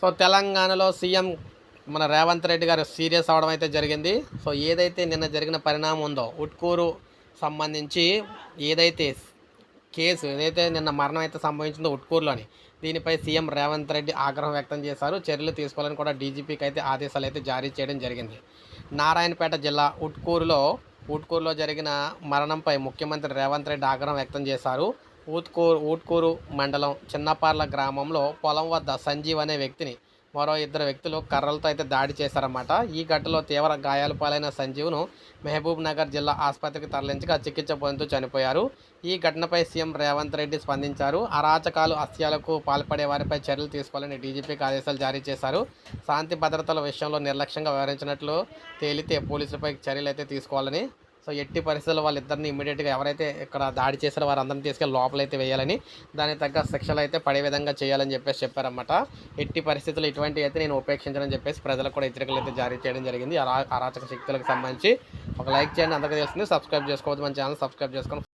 So తెలంగాణలో CM మన రేవంత్ రెడ్డి గారు సీరియస్ అవడం అయితే జరిగింది. సో ఏదైతే నిన్న జరిగిన పరిణామం ఉందో ఉట్కూరు సంబంధించి ఏదైతే కేసు ఏదైతే నిన్న మరణం అయితే సంభవించిందో ఉట్కూరులోని దీనిపై సీఎం రేవంత్ రెడ్డి ఆగ్రహం వ్యక్తం చేశారు. చర్యలు తీసుకోవాలని కూడా డీజీపీకి అయితే ఆదేశాలు అయితే జారీ చేయడం జరిగింది. నారాయణపేట జిల్లా ఉట్కూరులో ఉట్కూరులో జరిగిన మరణంపై ముఖ్యమంత్రి రేవంత్ రెడ్డి ఆగ్రహం వ్యక్తం చేశారు. ఊత్కూరు ఊట్కూరు మండలం చిన్నపార్ల గ్రామంలో పొలం వద్ద సంజీవ్ అనే వ్యక్తిని మరో ఇద్దరు వ్యక్తులు కర్రలతో అయితే దాడి చేశారన్నమాట. ఈ ఘటనలో తీవ్ర గాయాలు పాలైన సంజీవ్ను మహబూబ్ నగర్ జిల్లా ఆసుపత్రికి తరలించగా చికిత్స పొందుతూ చనిపోయారు. ఈ ఘటనపై సీఎం రేవంత్ రెడ్డి స్పందించారు. అరాచకాలు అస్యాలకు పాల్పడే వారిపై చర్యలు తీసుకోవాలని డీజీపీకి ఆదేశాలు జారీ చేశారు. శాంతి భద్రతల విషయంలో నిర్లక్ష్యంగా వ్యవహరించినట్లు తేలితే పోలీసులపై చర్యలు అయితే తీసుకోవాలని సో ఎట్టి పరిస్థితుల్లో వాళ్ళిద్దరిని ఇమీడియట్గా ఎవరైతే ఇక్కడ దాడి చేశారో వారందరిని తీసుకెళ్ళి లోపలైతే వేయాలని దానికి తగ్గ శిక్షలు అయితే పడే విధంగా చేయాలని చెప్పేసి చెప్పారన్నమాట. ఎట్టి పరిస్థితుల్లో ఇటువంటి అయితే నేను ఉపేక్షించని చెప్పేసి ప్రజలకు కూడా హెచ్చరికలు అయితే జారీ చేయడం జరిగింది. అరాచక శక్తులకు సంబంధించి ఒక లైక్ చేయండి. అందరికీ తెలుస్తుంది సబ్స్క్రైబ్ చేసుకోవద్దు మన ఛానల్ సబ్స్క్రైబ్ చేసుకొని